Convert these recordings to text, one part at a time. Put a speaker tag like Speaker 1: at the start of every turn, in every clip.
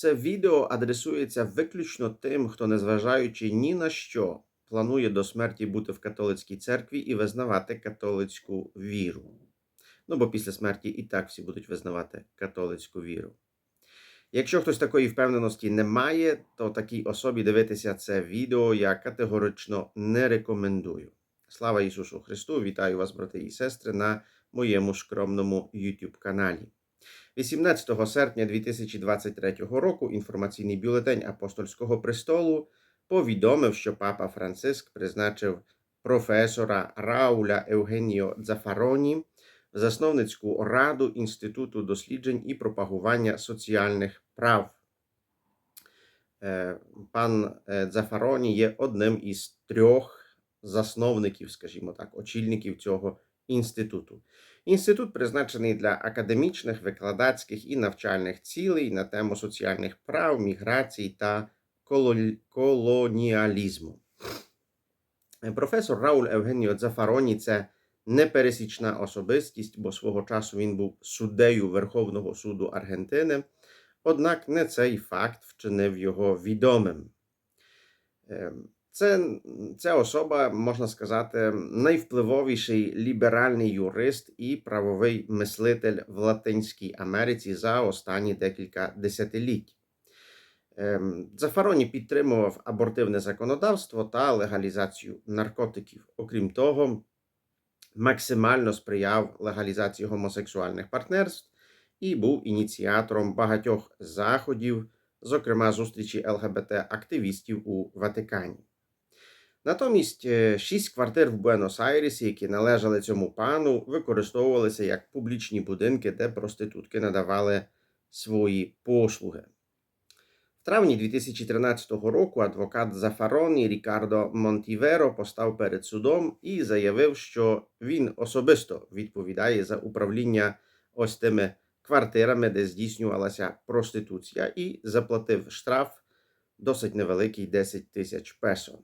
Speaker 1: Це відео адресується виключно тим, хто, незважаючи ні на що, планує до смерті бути в католицькій церкві і визнавати католицьку віру. Ну, бо після смерті і так всі будуть визнавати католицьку віру. Якщо хтось такої впевненості не має, то такій особі дивитися це відео я категорично не рекомендую. Слава Ісусу Христу! Вітаю вас, брати і сестри, на моєму скромному YouTube каналі. 18 серпня 2023 року інформаційний бюлетень Апостольського престолу повідомив, що папа Франциск призначив професора Рауля Евгеніо Дзафароні в засновницьку раду Інституту досліджень і пропагування соціальних прав. Е, Пан е, Дзафароні є одним із трьох засновників, скажімо так, очільників цього інституту. Інститут призначений для академічних, викладацьких і навчальних цілей на тему соціальних прав, міграцій та колоніалізму. Професор Рауль Евгеніо Дзафароні це непересічна особистість, бо свого часу він був суддею Верховного суду Аргентини. Однак не цей факт вчинив його відомим. Це, ця особа, можна сказати, найвпливовіший ліберальний юрист і правовий мислитель в Латинській Америці за останні декілька десятиліть. Ем, Дзафароні підтримував абортивне законодавство та легалізацію наркотиків. Окрім того, максимально сприяв легалізації гомосексуальних партнерств і був ініціатором багатьох заходів, зокрема зустрічі ЛГБТ-активістів у Ватикані. Натомість е, шість квартир в Буенос-Айресі, які належали цьому пану, використовувалися як публічні будинки, де проститутки надавали свої послуги. В травні 2013 року адвокат Зафароні Рікардо Монтіверо постав перед судом і заявив, що він особисто відповідає за управління ось тими квартирами, де здійснювалася проституція, і заплатив штраф досить невеликий 10 тисяч песо.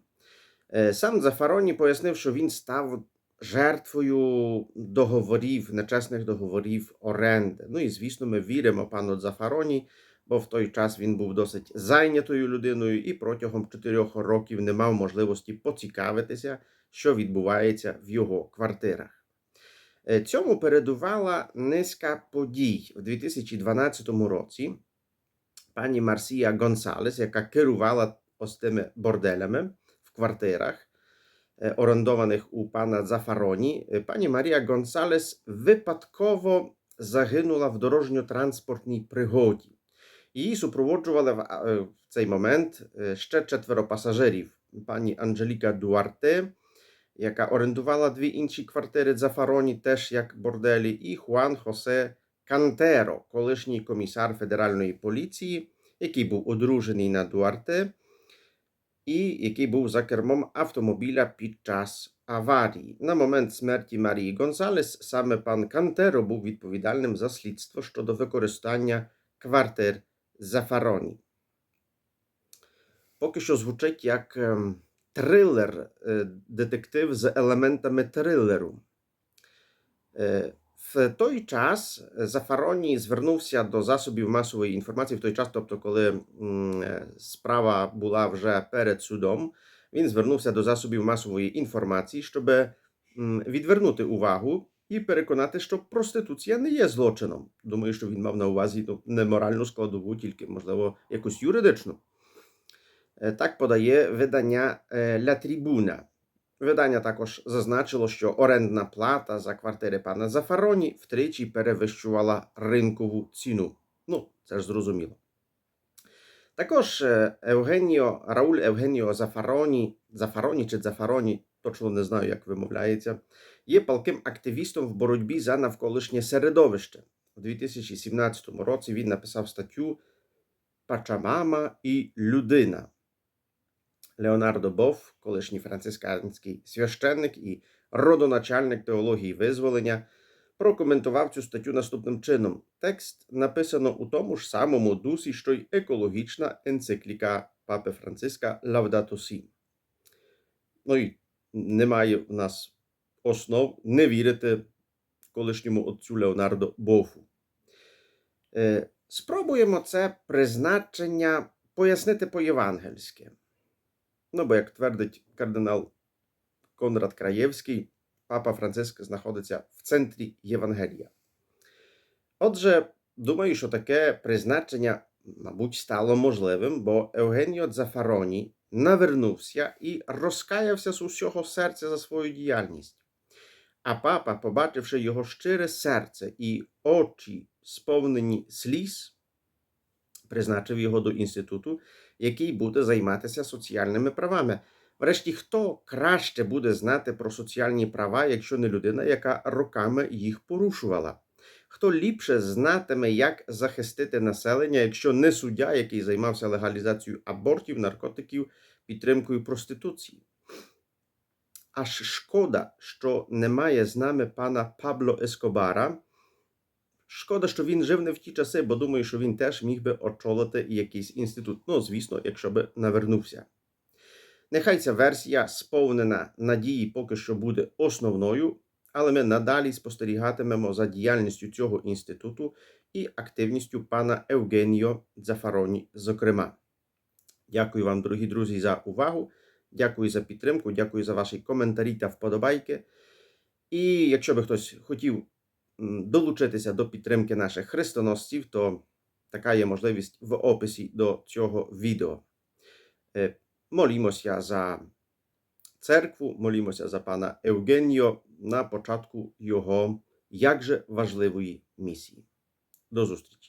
Speaker 1: Е, Сам Зафароні пояснив, що він став жертвою договорів, нечесних договорів оренди. Ну і звісно, ми віримо пану Зафароні, бо в той час він був досить зайнятою людиною і протягом чотирьох років не мав можливості поцікавитися, що відбувається в його квартирах. Е, Цьому передувала низка подій в 2012 році. Пані Марсія Гонсалес, яка керувала ось тими борделями орендованих у пана Зафароні, е, пані Марія Гонсалес випадково загинула в дорожньо-транспортній пригоді. Її супроводжували в, е, в цей момент е, ще четверо пасажирів: пані Анжеліка Дуарте, яка орендувала дві інші квартири Зафароні, теж як борделі, і Хуан Хосе Кантеро, колишній комісар федеральної поліції, який був одружений на Дуарте, і який був за кермом автомобіля під час аварії. На момент смерті Марії Гонсалес саме пан Кантеро був відповідальним за слідство щодо використання квартир Зафароні. Поки що звучить як ем, трилер, е, детектив з елементами трилеру. В той час Зафароні звернувся до засобів масової інформації в той час, тобто, коли е, справа була вже перед судом, він звернувся до засобів масової інформації, щоб відвернути увагу і переконати, що проституція не є злочином. Думаю, що він мав на увазі ну, не моральну складову, тільки, можливо, якусь юридичну. Е, Так подає видання е, Ля Трибуна. Видання також зазначило, що орендна плата за квартири пана Зафароні втричі перевищувала ринкову ціну. Ну, це ж зрозуміло. Також е, Евгеніо, Рауль Евгеніо Зафароні, Зафароні чи Зафароні, точно не знаю, як вимовляється, є палким активістом в боротьбі за навколишнє середовище. У 2017 році він написав статтю Пачамама і людина. Леонардо Бов, колишній францисканський священник і родоначальник теології визволення, прокоментував цю статтю наступним чином: текст написано у тому ж самому дусі, що й екологічна енцикліка папи Франциска Laudato Si. Ну і немає в нас основ не вірити колишньому отцю Леонардо Бофу. Е, Спробуємо це призначення пояснити по-євангельськи. Ну, бо, як твердить кардинал Конрад Краєвський, папа Франциск знаходиться в центрі Євангелія. Отже, думаю, що таке призначення, мабуть, стало можливим, бо Евгеніо Дзафароні навернувся і розкаявся з усього серця за свою діяльність. А папа, побачивши його щире серце і очі, сповнені сліз, призначив його до інституту, який буде займатися соціальними правами. Врешті, хто краще буде знати про соціальні права, якщо не людина, яка роками їх порушувала? Хто ліпше знатиме, як захистити населення, якщо не суддя, який займався легалізацією абортів, наркотиків, підтримкою проституції? Аж шкода, що немає з нами пана Пабло Ескобара. Шкода, що він жив не в ті часи, бо думаю, що він теж міг би очолити якийсь інститут. Ну, звісно, якщо би навернувся. Нехай ця версія, сповнена надії, поки що буде основною, але ми надалі спостерігатимемо за діяльністю цього інституту і активністю пана Евгеніо Дзафароні, зокрема. Дякую вам, дорогі друзі, за увагу. Дякую за підтримку, дякую за ваші коментарі та вподобайки. І якщо би хтось хотів долучитися до підтримки наших хрестоносців, то така є можливість в описі до цього відео. Е, Молімося за церкву, молімося за пана Евгеніо на початку його якже важливої місії. До зустрічі!